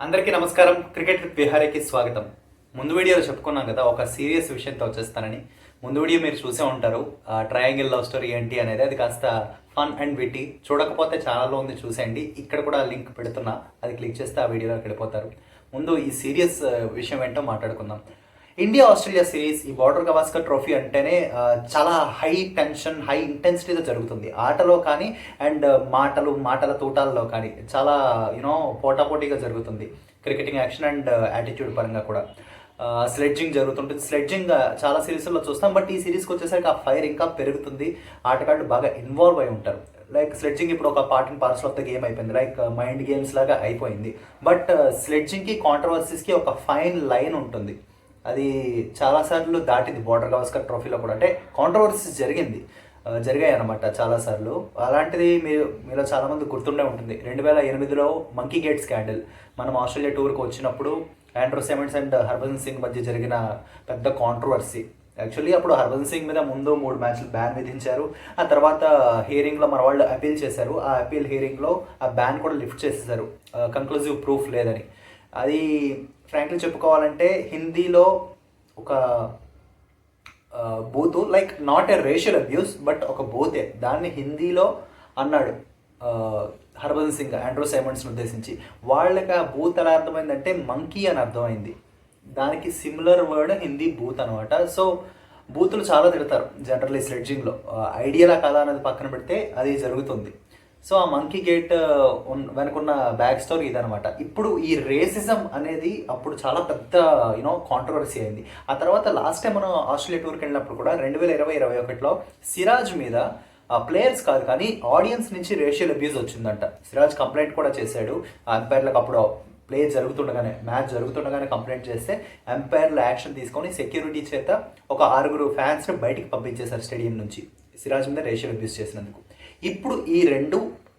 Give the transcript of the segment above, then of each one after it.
అందరికీ నమస్కారం. క్రికెట్ విహారీకి స్వాగతం. ముందు వీడియోలో చెప్పుకున్నాం కదా ఒక సీరియస్ విషయంతో వచ్చేస్తానని. ముందు వీడియో మీరు చూసే ఉంటారు. ట్రయాంగిల్ లవ్ స్టోరీ ఏంటి అనేది అది కాస్త ఫన్ అండ్ విట్టి చూడకపోతే ఛానల్లో ఉంది చూసేయండి. ఇక్కడ కూడా లింక్ పెడుతున్నా. అది క్లిక్ చేస్తే ఆ వీడియోలోకి వెళ్ళిపోతారు. ముందు ఈ సీరియస్ విషయం ఏంటో మాట్లాడుకుందాం. ఇండియా ఆస్ట్రేలియా సిరీస్ ఈ బార్డర్ గవాస్కర్ ట్రోఫీ అంటేనే చాలా హై టెన్షన్ హై ఇంటెన్సిటీతో జరుగుతుంది. ఆటలో కానీ అండ్ మాటలు మాటల తూటాల్లో కానీ చాలా యూనో పోటాపోటీగా జరుగుతుంది. క్రికెటింగ్ యాక్షన్ అండ్ యాటిట్యూడ్ పరంగా కూడా. స్లెడ్జింగ్ జరుగుతుంటుంది. స్లెడ్జింగ్ చాలా సిరీస్లో చూస్తాం. బట్ ఈ సిరీస్కి వచ్చేసరికి ఆ ఫైర్ ఇంకా పెరుగుతుంది. ఆటగాళ్ళు బాగా ఇన్వాల్వ్ అయి ఉంటారు. లైక్ స్లెడ్జింగ్ ఇప్పుడు ఒక part and parcel of the game అయిపోయింది. లైక్ మైండ్ గేమ్స్ లాగా అయిపోయింది. బట్ స్లెడ్జింగ్కి కాంట్రవర్సీస్కి ఒక ఫైన్ లైన్ ఉంటుంది. అది చాలాసార్లు దాటింది బార్డర్ గవస్కర్ ట్రోఫీలో కూడా. అంటే కాంట్రవర్సీస్ జరిగింది. జరిగాయి అనమాట చాలాసార్లు అలాంటిది మీరు మీలో చాలామంది గుర్తుండే ఉంటుంది. రెండు వేల ఎనిమిదిలో మంకీ గేట్ స్కాండల్ మనం ఆస్ట్రేలియా టూర్కి వచ్చినప్పుడు Andrew Symonds and Harbhajan Singh మధ్య జరిగిన పెద్ద కాంట్రవర్సీ యాక్చువల్లీ అప్పుడు హర్భజన్ సింగ్ మీద ముందు మూడు మ్యాచ్లు బ్యాన్ విధించారు. ఆ తర్వాత హియరింగ్లో మన వాళ్ళు అపీల్ చేశారు. ఆ అపీల్ హియరింగ్లో ఆ బ్యాన్ కూడా లిఫ్ట్ చేసేసారు కంక్లూజివ్ ప్రూఫ్ లేదని. అది ఫ్రాంక్లీ చెప్పుకోవాలంటే హిందీలో ఒక బూతు like not a racial abuse but ఒక బూతే. దాన్ని హిందీలో అన్నాడు హర్భజన్ సింగ్ ఆండ్రూ సైమండ్స్ని ఉద్దేశించి. వాళ్ళకి ఆ బూత్ ఎలా అర్థమైందంటే మంకీ అని అర్థమైంది. దానికి సిమిలర్ వర్డ్ హిందీ బూత్ అనమాట సో బూతులు చాలా తిడతారు జనరల్లీ స్లెడ్జింగ్లో ఐడియలా కాదా అనేది పక్కన పెడితే అది జరుగుతుంది. సో ఆ మంకీ గేట్ uh, వెనుకున్న బ్యాక్ స్టోరీ ఇదనమాట ఇప్పుడు ఈ రేసిజం అనేది అప్పుడు చాలా పెద్ద యూనో కాంట్రవర్సీ అయింది. ఆ తర్వాత లాస్ట్ టైం మనం ఆస్ట్రేలియా టూర్కి వెళ్ళినప్పుడు కూడా రెండు వేల ఇరవై ఇరవై ఒకటిలో సిరాజ్ మీద uh, ప్లేయర్స్ కాదు కానీ ఆడియన్స్ నుంచి రేషియల్ అబ్యూస్ వచ్చిందంట. సిరాజ్ కంప్లైంట్ కూడా చేశాడు. అంపైర్లకు అప్పుడు ప్లే జరుగుతుండగానే మ్యాచ్ జరుగుతుండగానే కంప్లైంట్ చేస్తే ఎంపైర్లు యాక్షన్ తీసుకొని సెక్యూరిటీ చేత ఒక ఆరుగురు ఫ్యాన్స్ని బయటికి పంపించేశారు స్టేడియం నుంచి. సిరాజ్ మీద రేషియల్ అబ్యూస్ చేసినందుకు. ఇప్పుడు ఈ రెండు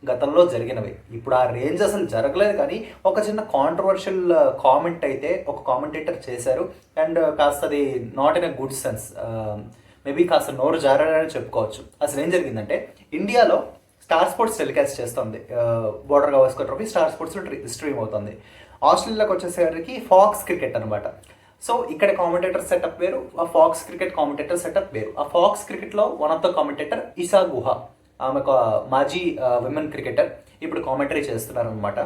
గతంలో జరిగినవి. ఇప్పుడు ఆ రేంజ్ అసలు జరగలేదు కానీ ఒక చిన్న కాంట్రవర్షియల్ కామెంట్ uh, అయితే ఒక కామెంటేటర్ చేశారు. అండ్ కాస్త అది not in a good sense maybe కాస్త నోరు జారాడని చెప్పుకోవచ్చు. అసలు ఏం జరిగిందంటే ఇండియాలో స్టార్ స్పోర్ట్స్ టెలికాస్ట్ చేస్తుంది. బోర్డర్ గవాస్కర్ ట్రోఫీ స్టార్ స్పోర్ట్స్లో స్ట్రీమ్ అవుతుంది. ఆస్ట్రేలియాకి వచ్చేసరికి ఫాక్స్ క్రికెట్ అనమాట సో ఇక్కడ కామెంటేటర్ సెటప్ వేరు ఆ ఫాక్స్ క్రికెట్ కామెంటేటర్ సెటప్ వేరు. ఆ ఫాక్స్ క్రికెట్లో one of the commentator Isha Guha ఆమె ఒక మాజీ విమెన్ క్రికెటర్ ఇప్పుడు కామెంటరీ చేస్తున్నారు అనమాట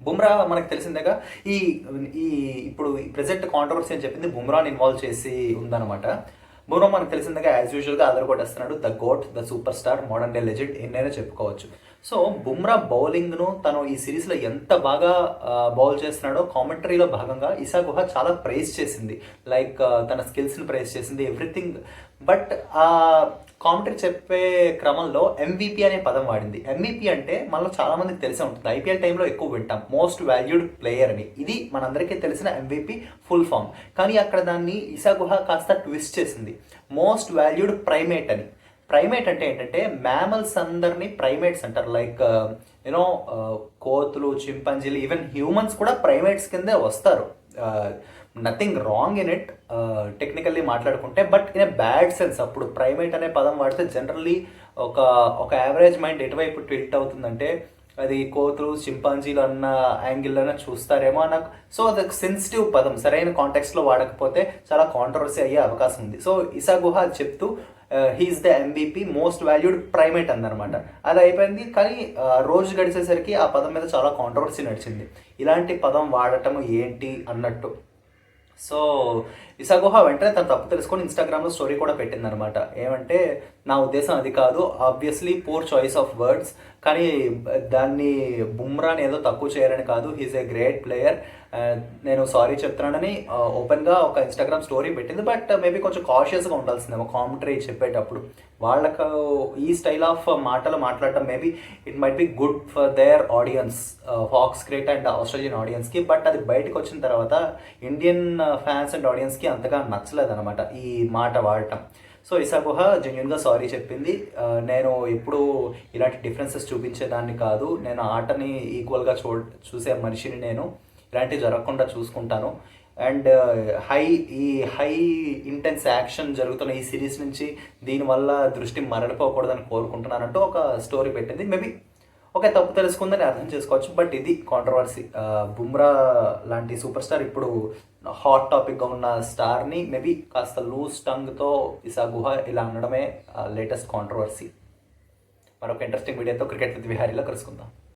బుమ్రా మనకు తెలిసిందేగా ఈ ఈ ఇప్పుడు ఈ ప్రజెంట్ కాంట్రవర్సీ అని చెప్పింది బుమ్రాని ఇన్వాల్వ్ చేసి ఉందన్నమాట. బుమ్రా మనకు తెలిసిందిగా యాజ్ యూజువల్గా కూడా కొట్టేస్తున్నాడు the GOAT the super star modern day legend ఎన్నైనా చెప్పుకోవచ్చు. సో బుమ్రా బౌలింగ్ను తను ఈ సిరీస్లో ఎంత బాగా బౌల్ చేస్తున్నాడో కామెంటరీలో భాగంగా ఇషా గుహ చాలా ప్రైజ్ చేసింది. లైక్ తన స్కిల్స్ని ప్రైజ్ చేసింది ఎవ్రీథింగ్ బట్ కామెంటరీ చెప్పే క్రమంలో ఎంవిపి అనే పదం వాడింది. ఎంవిపి అంటే మనలో చాలా మందికి తెలిసే ఉంటుంది. ఐపీఎల్ టైంలో ఎక్కువ వింటాం. మోస్ట్ వాల్యూడ్ ప్లేయర్ అని. ఇది మనందరికీ తెలిసిన ఎంవిపి ఫుల్ ఫామ్ కానీ అక్కడ దాన్ని ఇసా గుహ కాస్త ట్విస్ట్ చేసింది. మోస్ట్ వాల్యూడ్ ప్రైమేట్ అని. ప్రైమేట్ అంటే ఏంటంటే మ్యామల్స్ అందరినీ ప్రైమేట్స్ అంటారు. లైక్ యూనో uh, uh, కోతులు చింపంజీలు ఈవెన్ హ్యూమన్స్ కూడా ప్రైమేట్స్ కిందే వస్తారు. Uh, nothing wrong in it technically మాట్లాడుకుంటే but in a bad sense అప్పుడు ప్రైమేట్ అనే పదం వాడితే జనరల్లీ ఒక ఒక యావరేజ్ మైండ్ ఎటువైపు ట్విల్ట్ అవుతుందంటే అది కోతులు చింపాంజీలు అన్న యాంగిల్లోనే చూస్తారేమో నాకు సో అది సెన్సిటివ్ పదం సరైన కాంటెక్స్లో వాడకపోతే చాలా కాంట్రవర్సీ అయ్యే అవకాశం ఉంది. సో ఇసా గుహ చెప్తూ he's the MVP most valued primate అందనమాట అది అయిపోయింది కానీ uh, రోజు గడిచేసరికి ఆ పదం మీద చాలా కాంట్రవర్సీ నడిచింది. ఇలాంటి పదం వాడటం ఏంటి అన్నట్టు. సో ఇసాగుహ వెంటనే తను తప్పు తెలుసుకొని ఇన్స్టాగ్రామ్లో స్టోరీ కూడా పెట్టిందనమాట ఏమంటే నా ఉద్దేశం అది కాదు obviously poor choice of words కానీ దాన్ని బుమ్రాని ఏదో తక్కువ చేయరని కాదు హీస్ ఏ గ్రేట్ ప్లేయర్ నేను సారీ చెప్తున్నానని uh, ఓపెన్గా ఒక ఇన్స్టాగ్రామ్ స్టోరీ పెట్టింది బట్ మేబీ uh, కొంచెం కాషియస్గా ఉండాల్సిందేమో కామెంటరీ చెప్పేటప్పుడు. వాళ్ళకు ఈ స్టైల్ ఆఫ్ మాటలు మాట్లాడటం maybe it might be good for their audience Fox cricket and Australian ఆడియన్స్కి బట్ అది బయటకు వచ్చిన తర్వాత ఇండియన్ ఫ్యాన్స్ అండ్ ఆడియన్స్కి అంతగా నచ్చలేదు అనమాట ఈ మాట వాడటం. సో ఇసా గుహ జెన్యున్గా సారీ చెప్పింది. నేను ఎప్పుడు ఇలాంటి డిఫరెన్సెస్ చూపించేదాన్ని కాదు. నేను ఆటని ఈక్వల్గా చూ చూసే మనిషిని నేను. ఇలాంటివి జరగకుండా చూసుకుంటాను. అండ్ హై ఈ హై ఇంటెన్స్ యాక్షన్ జరుగుతున్న ఈ సిరీస్ నుంచి దీనివల్ల దృష్టి మరలిపోకూడదని కోరుకుంటున్నానంటూ ఒక స్టోరీ పెట్టింది. మేబీ ఓకే తప్పు తెలుసుకుందని అర్థం చేసుకోవచ్చు. బట్ ఇది కాంట్రవర్సీ బుమ్రా లాంటి సూపర్ స్టార్ ఇప్పుడు హాట్ టాపిక్గా ఉన్న స్టార్ని మేబీ కాస్త లూజ్ టంగ్తో ఇసా గుహ ఇలా అనడమే లేటెస్ట్ కాంట్రవర్సీ మరొక ఇంట్రెస్టింగ్ వీడియోతో క్రికెట్ విహారీలో కలుసుకుందాం.